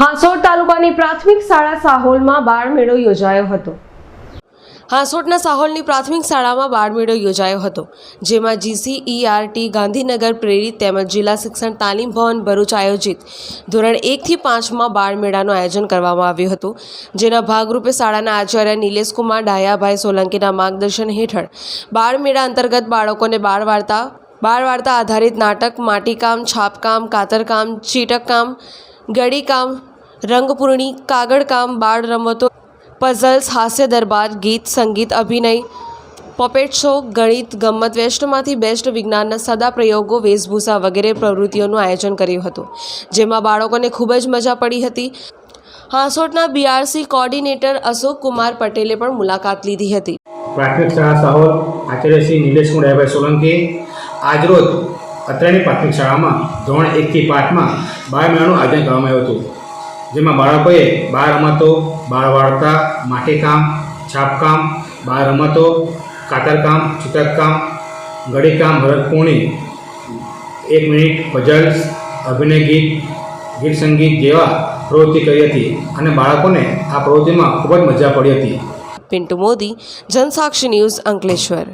હાંસોટની પ્રાથમિક શાળા સાહોલમાં બાળ મેળો યોજાયો હતો. હાંસોટના સાહોલની પ્રાથમિક શાળામાં બાળમેળો યોજાયો હતો, જેમાં જીસીઈઆરટી ગાંધીનગર પ્રેરિત તેમજ જિલ્લા શિક્ષણ તાલીમ ભવન ભરૂચ આયોજિત ધોરણ એકથી પાંચમાં બાળમેળાનું આયોજન કરવામાં આવ્યું હતું. જેના ભાગરૂપે શાળાના આચાર્ય નિલેશકુમાર ડાયાભાઈ સોલંકીના માર્ગદર્શન હેઠળ બાળમેળા અંતર્ગત બાળકોને બાળ વાર્તા બાળ વાર્તા આધારિત નાટક, માટીકામ, છાપકામ, કાતરકામ, ચીટકકામ ગળીકામ રંગપૂર્ણી કાગળકામ બાળ રમતો પઝલ્સ હાસ્ય દરબાર, ગીત, સંગીત, અભિનય પપેટ શો ગણિત ગમત વેસ્ટમાંથી બેસ્ટ વિજ્ઞાનના સદા પ્રયોગો, વેશભૂષા વગેરે પ્રવૃત્તિઓનું આયોજન કર્યું હતું, જેમાં બાળકોને ખૂબ જ મજા પડી હતી. હાંસોટના બીઆરસી કોર્ડિનેટર અશોક કુમાર પટેલે પણ મુલાકાત લીધી હતી. પ્રાથમિક શાળા સાહોલ, આચાર્ય શ્રી નિલેશ કુંડાભાઈ સોલંકી. આજરોજ અત્રેની પ્રાથમિક શાળામાં ધોરણ એકથી પાંચમાં બાળ મેળાનું આયોજન કરવામાં આવ્યું હતું. જેમાં બાળકોએ બાળ રમતો, બાળ વાર્તા માટીકામ છાપકામ બાળ રમતો કાતરકામ ચિત્રકામ ગળીકામ ભરતપૂર્ણી એક મિનિટ પઝલ્સ અભિનય ગીત ગીત સંગીત જેવા પ્રવૃત્તિ કરી હતી અને બાળકોને આ પ્રવૃત્તિમાં ખૂબ જ મજા પડી હતી. પિન્ટુ મોદી, જનસાક્ષી ન્યૂઝ અંકલેશ્વર.